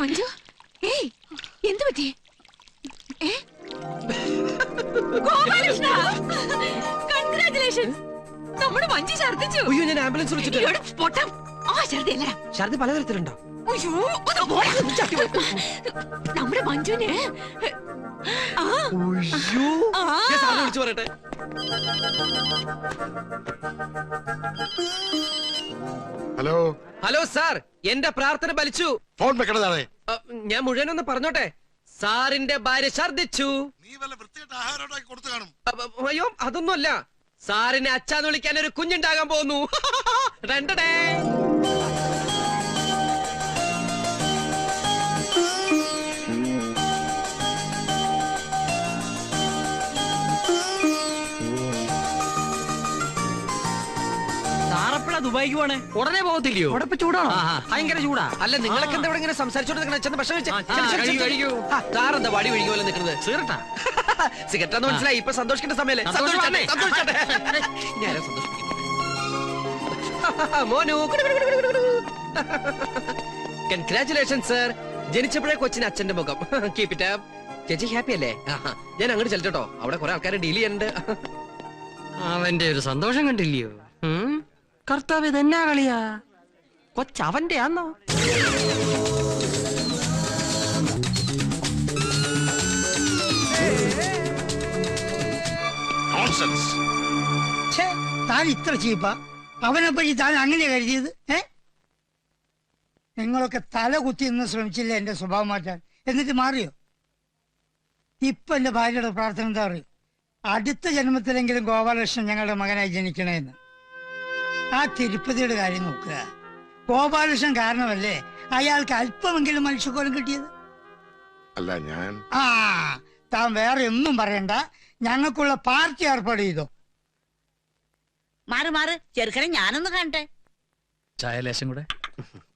മഞ്ജു? ഏയ് എന്തു പറ്റി? കൺഗ്രാറ്റുലേഷൻസ് നമ്മുടെ മഞ്ജു ഛർദിച്ചു അയ്യോ ഞാൻ ആംബുലൻസ് വിളിച്ചിട്ട് ഇവിടെ പൊട്ടം? ആ ഛർദിയല്ല ഛർദി പലതരത്തിലുണ്ടോ? അയ്യോ. നമ്മുടെ അയ്യോ. ഞാൻ വിളിച്ചു പറയട്ടെ. ഹലോ. ഹലോ സാർ എന്റെ പ്രാർത്ഥന ഫലിച്ചു. ഫോൺ വെക്കണതാണ് അ, ഞാൻ മുഴുവനൊന്ന് പറഞ്ഞോട്ടെ? സാറിന്റെ ഭാര്യ ഛർദിച്ചു നീ വല്ല വൃത്തികെട്ട ആഹാരം ഉണ്ടാക്കി കൊടുത്തു കാണും. അ, അ, അയ്യോ അതൊന്നുമല്ല. സാറിനെ അച്ഛാന്ന് വിളിക്കാൻ ഒരു കുഞ്ഞുണ്ടാകാൻ പോകുന്നു. രണ്ടടേ. ദുബായിക്ക് പോണേ ഉടനെ പോകത്തില്ലയോ? ഉടപ്പ് ചൂടാണോ? ഭയങ്കര ചൂടാ. അല്ല നിങ്ങളൊക്കെ എന്താ ഇവിടെ ഇങ്ങനെ സംസാരിച്ചോണ്ട് ഭക്ഷണം സാറെന്താ വടി ഒഴുകി പോലെ നിൽക്കുന്നത്? സീറട്ടാ സിഗരറ്റ്. എന്ന് മനസ്സിലായി. ഇപ്പൊ സന്തോഷിക്കേണ്ട സമയല്ലേ? സന്തോഷം സന്തോഷിച്ചോട്ടെ, വന്നേ. സന്തോഷിച്ചോട്ടെ. ഞാനാ സന്തോഷിപ്പിക്കുന്നത്. മോനു. കൺഗ്രാറ്റുലേഷൻ സർ ജനിച്ചപ്പോഴേ കൊച്ചിന് അച്ഛന്റെ മുഖം. കീപ് ഇറ്റ് അപ്പ് ചേച്ചി ഹാപ്പി അല്ലേ? ഞാൻ അങ്ങോട്ട് ചെല്ലട്ടോ അവിടെ കുറെ ആൾക്കാരെ ഡീൽ ചെയ്യുന്നുണ്ട് അവന്റെ ഒരു സന്തോഷം കണ്ടില്ലയോ? കർത്താവ് ഇതെന്നാ കളിയാ? കൊച്ചവന്റെ ആന്നോ താൻ ഇത്ര ചീപ്പ. അവനെ പറ്റി താൻ അങ്ങനെ കരുതിയത് ഏ? നിങ്ങളൊക്കെ തല കുത്തി നിന്ന് ശ്രമിച്ചില്ല എന്റെ സ്വഭാവം മാറ്റാൻ? എന്നിട്ട് മാറിയോ? ഇപ്പൊ എന്റെ ഭാര്യയുടെ പ്രാർത്ഥന എന്താ അറിയോ? അടുത്ത ജന്മത്തിലെങ്കിലും ഗോപാലകൃഷ്ണൻ ഞങ്ങളുടെ മകനായി ജനിക്കണമെന്ന് ആ തിരുപ്പതിയുടെ കാര്യം നോക്കുക. ഗോപാലകൃഷ്ണൻ കാരണമല്ലേ അയാൾക്ക് അല്പമെങ്കിലും മനുഷ്യക്കോലം കിട്ടിയത്? അല്ല ഞാൻ ആ താൻ വേറെ ഒന്നും പറയണ്ട. ഞങ്ങൾക്കുള്ള പാർട്ടി ഏർപ്പാട് ചെയ്തോ. മാറി മാറി. ചെറുക്കനെ ഞാനൊന്ന് കാണട്ടെ. ചായ ലേശം കൂടെ.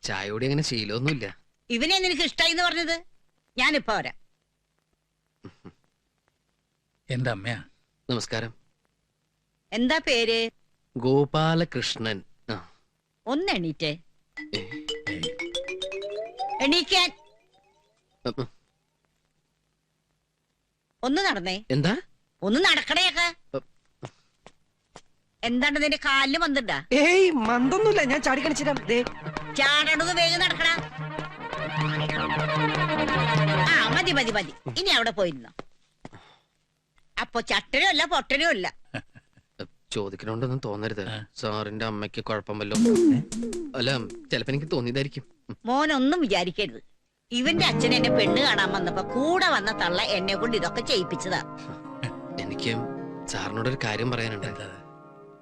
ചായയോടെ അങ്ങനെ ശീലമൊന്നുമില്ല. ഇവനെ നിനക്ക് ഇഷ്ടായി എന്ന് പറഞ്ഞത്? ഞാനിപ്പോ വരാം. എന്റെ അമ്മയാ? നമസ്കാരം. എന്താ പേര്? ഗോപാലകൃഷ്ണൻ. ആ, ഒന്ന് എണീറ്റേ ഏ, എണീക്കാൻ. ഉം, ഉം. ഒന്ന് നടന്നേ. എന്താ? ഒന്ന് നടക്കണേക്ക എന്താണ് നിന്റെ കാലിൽ വന്നിട്ടാ ഏയ് മന്തൊന്നുമില്ല. ഞാൻ ചാടി കാണിച്ചിരാം ദേ. ചാടണത് വേഗം നടക്കണ. ആ മതി മതി മതി. ഇനി അവിടെ പോയിരുന്നോ അപ്പൊ ചട്ടനും അല്ല പൊട്ടനും അല്ല. ചോദിക്കണോണ്ടൊന്നും തോന്നരുത്. സാറിന്റെ അമ്മയ്ക്ക് കുഴപ്പമല്ലോ അല്ല ചിലപ്പോ എനിക്ക് തോന്നിയതായിരിക്കും. മോനൊന്നും വിചാരിക്കരുത്. ഇവന്റെ അച്ഛൻ എന്നെ പെണ്ണ് കാണാൻ വന്നപ്പോ കൂടെ വന്ന തള്ള എന്നെ കൊണ്ട് ഇതൊക്കെ ചെയ്യിപ്പിച്ചതാ. എനിക്ക് സാറിനോട് ഒരു കാര്യം പറയാനുണ്ട്.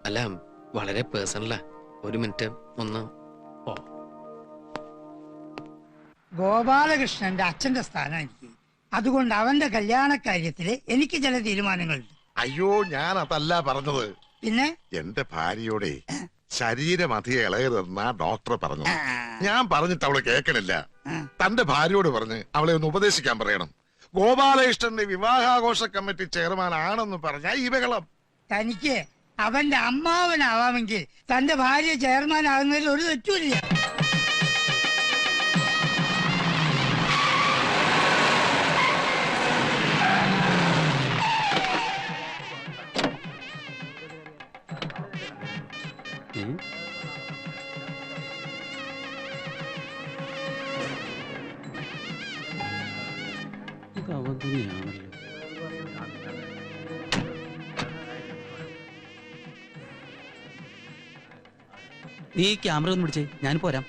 അല്ല വളരെ പേഴ്സണലാ ഒരു മിനിറ്റ് ഒന്ന്. ഗോപാലകൃഷ്ണന്റെ അച്ഛന്റെ സ്ഥാനം എനിക്ക് അതുകൊണ്ട് അവന്റെ കല്യാണ കാര്യത്തിൽ എനിക്ക് ചില തീരുമാനങ്ങളുണ്ട്. അയ്യോ ഞാൻ അതല്ല പറഞ്ഞത്. പിന്നെ? എന്റെ ഭാര്യയോടെ ശരീരം അധികം ഇളകരുതെന്നാ ഡോക്ടർ പറഞ്ഞു ഞാൻ പറഞ്ഞിട്ട് അവൾ കേൾക്കണില്ല. തന്റെ ഭാര്യയോട് പറഞ്ഞ് അവളെ ഒന്ന് ഉപദേശിക്കാൻ പറയണം. ഗോപാലകൃഷ്ണന്റെ വിവാഹാഘോഷ കമ്മിറ്റി ചെയർമാൻ ആണെന്ന് പറഞ്ഞ ഈ ബഹളം. തനിക്ക് അവന്റെ അമ്മാവനാവാമെങ്കിൽ തന്റെ ഭാര്യ ചെയർമാൻ ആകുന്നതിൽ ഒരു തെറ്റുമില്ല. നീ ക്യാമറ ഒന്ന് പിടിച്ചേ. ഞാൻ പോരാം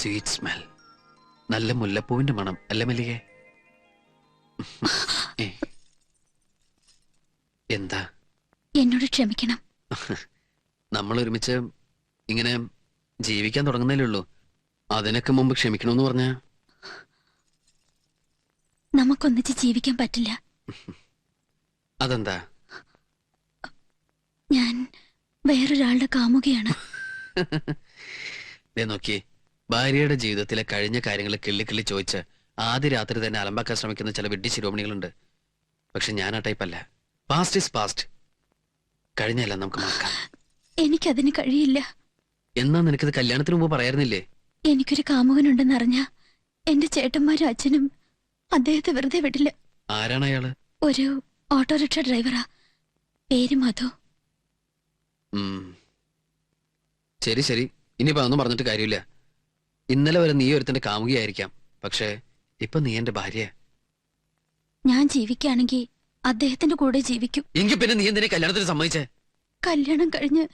സ്വീറ്റ് സ്മെൽ നല്ല മുല്ലപ്പൂവിന്റെ മണം അല്ലേ മല്ലികെ? എന്താ? എന്നോട് ക്ഷമിക്കണം. നമ്മൾ ഒരുമിച്ച് ഇങ്ങനെ ജീവിക്കാൻ തുടങ്ങുന്നേ ഉള്ളൂ. അതിനൊക്കെ മുമ്പ് ക്ഷമിക്കണമെന്ന് പറഞ്ഞ? നമുക്കൊന്നിച്ച് ജീവിക്കാൻ പറ്റില്ല. അതെന്താ? ഞാൻ വേറൊരാളുടെ കാമുകയാണ്. നോക്കിയേ. നോക്കി ഭാര്യയുടെ ജീവിതത്തിലെ കഴിഞ്ഞ കാര്യങ്ങൾ കിള്ളിക്കിള്ളി കിള്ളി ചോദിച്ച് ആദ്യ രാത്രി തന്നെ അലമ്പാക്കാൻ ശ്രമിക്കുന്ന ചില വിഡ്ഢി ശിരോമണികളുണ്ട്. പക്ഷെ ഞാൻ ആ ടൈപ്പല്ല പാസ്റ്റ് ഇസ് പാസ്റ്റ് കഴിഞ്ഞല്ല നമുക്ക് മറക്കാം. എനിക്കതിന് കഴിയില്ല. എന്നാ നിനക്കിത് കല്യാണത്തിന് മുമ്പ് പറയാറുന്നില്ലേ? എനിക്കൊരു കാമുകനുണ്ടെന്നറിഞ്ഞ എന്റെ ചേട്ടന്മാരും അച്ഛനും അദ്ദേഹത്തെ വെറുതെ വിടില്ല. ആരാണ് അയാൾ? ഒരു ഓട്ടോറിക്ഷ ഡ്രൈവറാ. പേര് മധു. ശരി ശരി. ഇനിയിപ്പോ അതൊന്നും പറഞ്ഞിട്ട് കാര്യമില്ല. ഇന്നലെ വരെ നീ ഒരുത്തന്റെ കാമുകിയായിരിക്കാം. പക്ഷേ ഇപ്പൊ നീ എന്റെ ഭാര്യ ഞാൻ ജീവിക്കുകയാണെങ്കിൽ അദ്ദേഹത്തിന്റെ കൂടെ ജീവിക്കും. എങ്കിൽ പിന്നെ നീ എന്തിനെ കല്യാണത്തിന് സമ്മതിച്ചേ? കല്യാണം കഴിഞ്ഞ്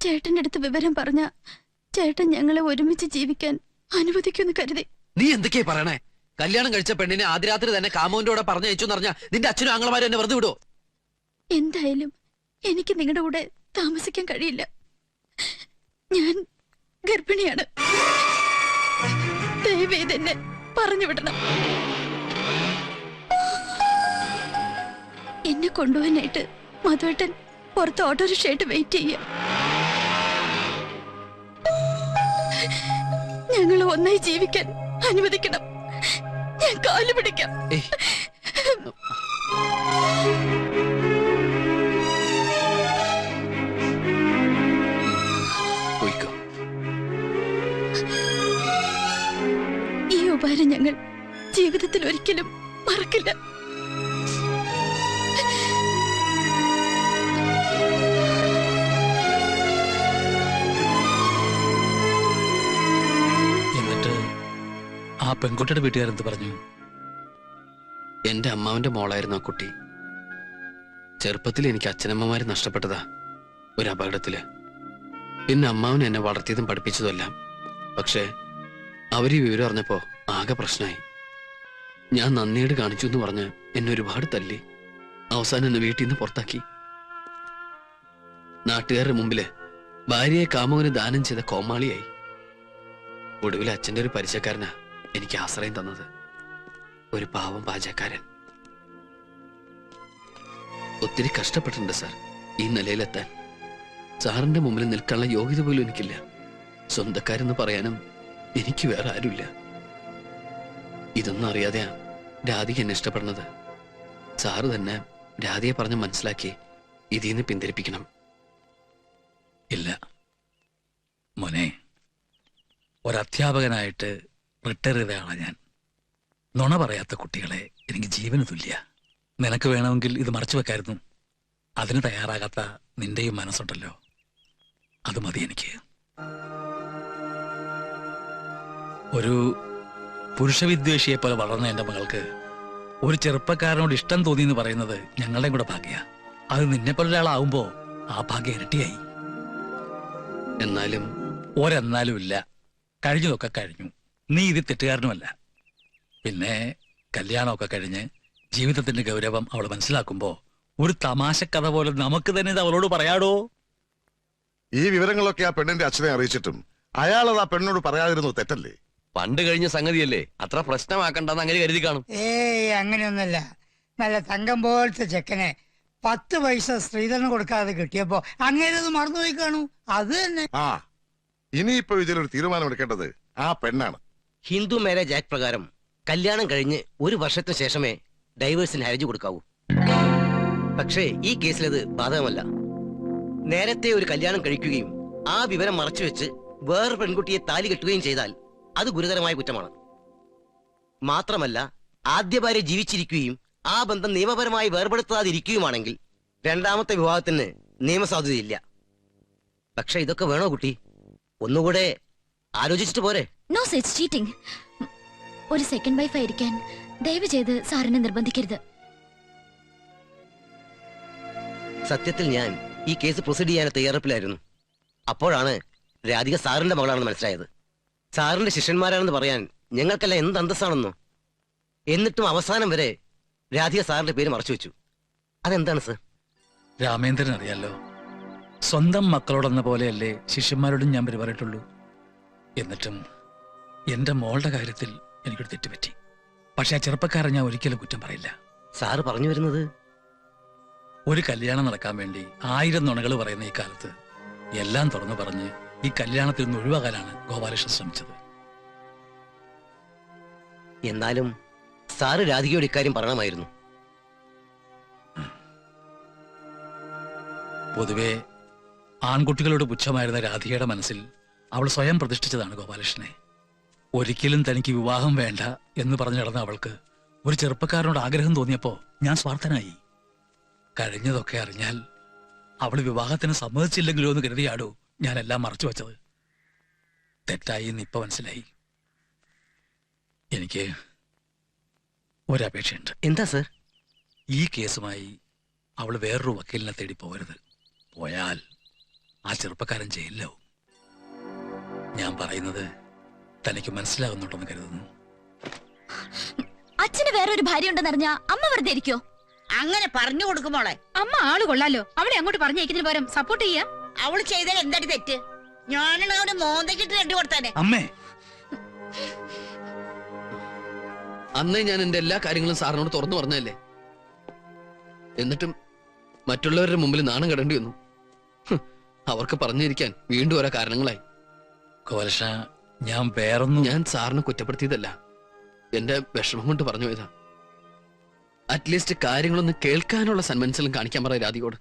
ചേട്ടന്റെ അടുത്ത് വിവരം പറഞ്ഞ ചേട്ടൻ ഞങ്ങളെ ഒരുമിച്ച് ജീവിക്കാൻ അനുവദിക്കുമെന്ന് കരുതി. നീ എന്തൊക്കെയാ പറയണേ? കല്യാണം കഴിച്ച പെണ്ണിനെ ആദ്യ രാത്രി തന്നെ കാമോന്റെ കൂടെ പറഞ്ഞു അയച്ചു പറഞ്ഞാ നിന്റെ അച്ഛനും ആങ്ങളമാരും എന്നെ വെറുതെ വിടോ എന്തായാലും എനിക്ക് നിങ്ങളുടെ കൂടെ താമസിക്കാൻ കഴിയില്ല. ഞാൻ ഗർഭിണിയാണ്. എന്നെ പറഞ്ഞു വിടണം. എന്നെ കൊണ്ടുപോകാനായിട്ട് മധുവേട്ടൻ പുറത്ത് ഓട്ടോറിക്ഷയായിട്ട് വെയിറ്റ് ചെയ്യ. ഞങ്ങൾ ഒന്നായി ജീവിക്കാൻ അനുവദിക്കണം. ഞാൻ കാലു പിടിക്കാം. ഞങ്ങൾ ജീവിതത്തിൽ ഒരിക്കലും മറക്കില്ല. എന്നിട്ട് ആ പെൺകുട്ടിയുടെ വീട്ടുകാരെന്ത് പറഞ്ഞു? എന്റെ അമ്മാവന്റെ മോളായിരുന്നു ആ കുട്ടി. ചെറുപ്പത്തിൽ എനിക്ക് അച്ഛനമ്മമാര് നഷ്ടപ്പെട്ടതാ ഒരു അപകടത്തിൽ. പിന്നെ അമ്മാവൻ എന്നെ വളർത്തിയതും പഠിപ്പിച്ചതും എല്ലാം. പക്ഷേ അവർ ഈ വിവരം അറിഞ്ഞപ്പോ ആകെ പ്രശ്നമായി ഞാൻ നന്ദിയോട് കാണിച്ചു എന്ന് പറഞ്ഞ് എന്നെ ഒരുപാട് തല്ലി. അവസാനം എന്നെ വീട്ടിൽ നിന്ന് പുറത്താക്കി. നാട്ടുകാരുടെ മുമ്പിൽ ഭാര്യയെ കാമുകന് ദാനം ചെയ്ത കോമാളിയായി. ഒടുവിൽ അച്ഛന്റെ ഒരു പരിചയക്കാരനാ എനിക്ക് ആശ്രയം തന്നത്. ഒരു പാവം പാചകക്കാരൻ. ഒത്തിരി കഷ്ടപ്പെട്ടിട്ടുണ്ട് സാർ ഈ നിലയിലെത്താൻ. സാറിന്റെ മുമ്പിൽ നിൽക്കാനുള്ള യോഗ്യത പോലും എനിക്കില്ല. സ്വന്തക്കാരെന്ന് പറയാനും എനിക്ക് വേറെ ആരുമില്ല. ഇതൊന്നും അറിയാതെയാ രാധിക എന്നെ ഇഷ്ടപ്പെടുന്നത്. സാറ് തന്നെ രാധിയെ പറഞ്ഞ് മനസ്സിലാക്കി ഇതിൽ നിന്ന് പിന്തിരിപ്പിക്കണം. ഇല്ല. മോനെ ഒരധ്യാപകനായിട്ട് റിട്ടയർ ചെയ്ത ആളാ ഞാൻ. നുണ പറയാത്ത കുട്ടികളെ എനിക്ക് ജീവന് തുല്യ നിനക്ക് വേണമെങ്കിൽ ഇത് മറച്ചു വെക്കായിരുന്നു. അതിന് തയ്യാറാകാത്ത നിന്റെയും മനസ്സുണ്ടല്ലോ. അത് മതി എനിക്ക്. ഒരു പുരുഷവിദ്വേഷിയെ പോലെ വളർന്ന എന്റെ മകൾക്ക് ഒരു ചെറുപ്പക്കാരനോട് ഇഷ്ടം തോന്നി എന്ന് പറയുന്നത് ഞങ്ങളുടെയും കൂടെ ഭാഗ്യ. അത് നിന്നെ പോലെ ഒരാളാവുമ്പോ ആ ഭാഗ്യം ഇരട്ടിയായി. എന്നാലും ഒരെന്നാലും ഇല്ല. കഴിഞ്ഞതൊക്കെ കഴിഞ്ഞു. നീ ഇത് തെറ്റുകാരനുമല്ല. പിന്നെ കല്യാണമൊക്കെ കഴിഞ്ഞ് ജീവിതത്തിന്റെ ഗൗരവം അവൾ മനസ്സിലാക്കുമ്പോ ഒരു തമാശ കഥ പോലെ നമുക്ക് തന്നെ ഇത് അവളോട് പറയാടോ? ഈ വിവരങ്ങളൊക്കെ ആ പെണ്ണിന്റെ അച്ഛനെ അറിയിച്ചിട്ടും അയാളത് ആ പെണ്ണോട് പറയാതിരുന്നു തെറ്റല്ലേ? പണ്ട് കഴിഞ്ഞ സംഗതിയല്ലേ? അത്ര പ്രശ്നമാക്കണ്ടെന്ന് അങ്ങനെ കരുതി കാണും. ഏയ് അങ്ങനെയൊന്നുമല്ല. നല്ല തങ്കം പോലത്തെ ചെക്കനെ പത്ത് പൈസ സ്ത്രീധനം കൊടുക്കാതെ കിട്ടിയപ്പോ അങ്ങനെ അത് മറന്നുപോയി കാണൂ. അത് തന്നെ. ആ ഇനിയിപ്പോ ഇതിലൊരു തീരുമാനം എടുക്കേണ്ടത് ആ പെണ്ണാണ്. ഹിന്ദു മാരേജ് ആക്ട് പ്രകാരം കല്യാണം കഴിഞ്ഞ് ഒരു വർഷത്തിന് ശേഷമേ ഡൈവേഴ്സിന് ഹരജ് കൊടുക്കാവൂ. പക്ഷേ ഈ കേസിൽ അത് ബാധകമല്ല. നേരത്തെ ഒരു കല്യാണം കഴിക്കുകയും ആ വിവരം മറച്ചുവെച്ച് വേറെ പെൺകുട്ടിയെ താലി കെട്ടുകയും ചെയ്താൽ അത് ഗുരുതരമായ കുറ്റമാണ്. മാത്രമല്ല ആദ്യ ഭാര്യ ജീവിച്ചിരിക്കുകയും ആ ബന്ധം നിയമപരമായി വേർപെടുത്താതിരിക്കുകയുമാണെങ്കിൽ രണ്ടാമത്തെ വിവാഹത്തിന് നിയമസാധുതയില്ല. പക്ഷെ ഇതൊക്കെ വേണോ കുട്ടി? ഒന്നുകൂടെ ആലോചിച്ചിട്ട് പോരെ. നോ ചീറ്റിംഗ് ഒരു സെക്കൻഡ് വൈഫ് ആയിരിക്കാൻ ദയവ് ചെയ്ത് സാറിനെ നിർബന്ധിക്കരുത്. സത്യത്തിൽ ഞാൻ ഈ കേസ് പ്രൊസീഡ് ചെയ്യാൻ തയ്യാറെടുപ്പിലായിരുന്നു. അപ്പോഴാണ് രാധിക സാറിന്റെ മകളാണെന്ന് മനസ്സിലായത്. സാറിന്റെ ശിഷ്യന്മാരാണെന്ന് പറയാൻ ഞങ്ങൾക്കെല്ലാം എന്ത് അന്തസ്സാണെന്നോ? എന്നിട്ടും അവസാനം വരെ രാധിക സാറിന്റെ പേര് മറച്ചു വെച്ചു. അതെന്താണ് സർ? രാമേന്ദ്രൻ അറിയാലോ സ്വന്തം മക്കളോടെന്ന പോലെയല്ലേ ശിഷ്യന്മാരോടും ഞാൻ പെരുമാറിയിട്ടുള്ളൂ എന്നിട്ടും എന്റെ മോളുടെ കാര്യത്തിൽ എനിക്കൊരു തെറ്റുപറ്റി. പക്ഷെ ആ ചെറുപ്പക്കാരൻ ഞാൻ ഒരിക്കലും കുറ്റം പറയില്ല. സാറ് പറഞ്ഞു വരുന്നത്? ഒരു കല്യാണം നടക്കാൻ വേണ്ടി ആയിരം നുണകൾ പറയുന്ന ഈ കാലത്ത് എല്ലാം തുറന്നു പറഞ്ഞ് ഈ കല്യാണത്തിൽ നിന്ന് ഒഴിവാകാനാണ് ഗോപാലകൃഷ്ണൻ ശ്രമിച്ചത്. എന്നാലും സാറ് രാധികയോട് ഇക്കാര്യം പറയണമായിരുന്നു. പൊതുവെ ആൺകുട്ടികളോട് പുച്ഛമായിരുന്ന രാധികയുടെ മനസ്സിൽ അവൾ സ്വയം പ്രതിഷ്ഠിച്ചതാണ് ഗോപാലകൃഷ്ണനെ. ഒരിക്കലും തനിക്ക് വിവാഹം വേണ്ട എന്ന് പറഞ്ഞു നടന്ന അവൾക്ക് ഒരു ചെറുപ്പക്കാരനോട് ആഗ്രഹം തോന്നിയപ്പോൾ ഞാൻ സ്വാർത്ഥനായി. കഴിഞ്ഞതൊക്കെ അറിഞ്ഞാൽ അവൾ വിവാഹത്തിന് സമ്മതിച്ചില്ലെങ്കിലോ എന്ന് കരുതിയാടോ ഞാൻ എല്ലാം മറച്ചു വച്ചത്. തെറ്റായി എന്ന് ഇപ്പൊ മനസ്സിലായി. എനിക്ക് ഒരപേക്ഷയുണ്ട്. എന്താ സർ? ഈ കേസുമായി അവൾ വേറൊരു വക്കീലിനെ തേടി പോകരുത്. പോയാൽ ആ ചെറുപ്പക്കാരൻ ജയിലിലാവും. ഞാൻ പറയുന്നത് തനിക്ക് മനസ്സിലാകുന്നുണ്ടെന്ന് കരുതുന്നു. അച്ഛന് വേറൊരു ഭാര്യ ഉണ്ടെന്നറിഞ്ഞ അമ്മ വെറുതെ ഇരിക്കോ? അങ്ങനെ പറഞ്ഞു കൊടുക്കുമോളെ അമ്മ ആൾ കൊള്ളാലോ. അവളെ അങ്ങോട്ട് പറഞ്ഞേക്കുന്നതിന് പകരം സപ്പോർട്ട് ചെയ്യാ. അവൾ ചെയ്താൽ എന്തടി തെറ്റ്? ഞാനാണ് അവന് മോന്തക്കിട്ട് രണ്ടു കൊടുത്താനെ അമ്മേ. അന്നേ ഞാൻ എന്റെ എല്ലാ കാര്യങ്ങളും സാറിനോട് തുറന്നു പറഞ്ഞല്ലേ എന്നിട്ടും മറ്റുള്ളവരുടെ മുമ്പിൽ നാണം കടേണ്ടി വന്നു. ഹ്, അവർക്ക് പറഞ്ഞിരിക്കാൻ വീണ്ടും ഓരോ കാരണങ്ങളായി. കോലഷ ഞാൻ വേറൊന്നും ഞാൻ സാറിനെ കുറ്റപ്പെടുത്തിയതല്ല. എന്റെ വിഷമം കൊണ്ട് പറഞ്ഞു പോയതാ അറ്റ്ലീസ്റ്റ് കാര്യങ്ങളൊന്ന് കേൾക്കാനുള്ള സന്മനസ്സിലും കാണിക്കാൻ പറ രാധികോട്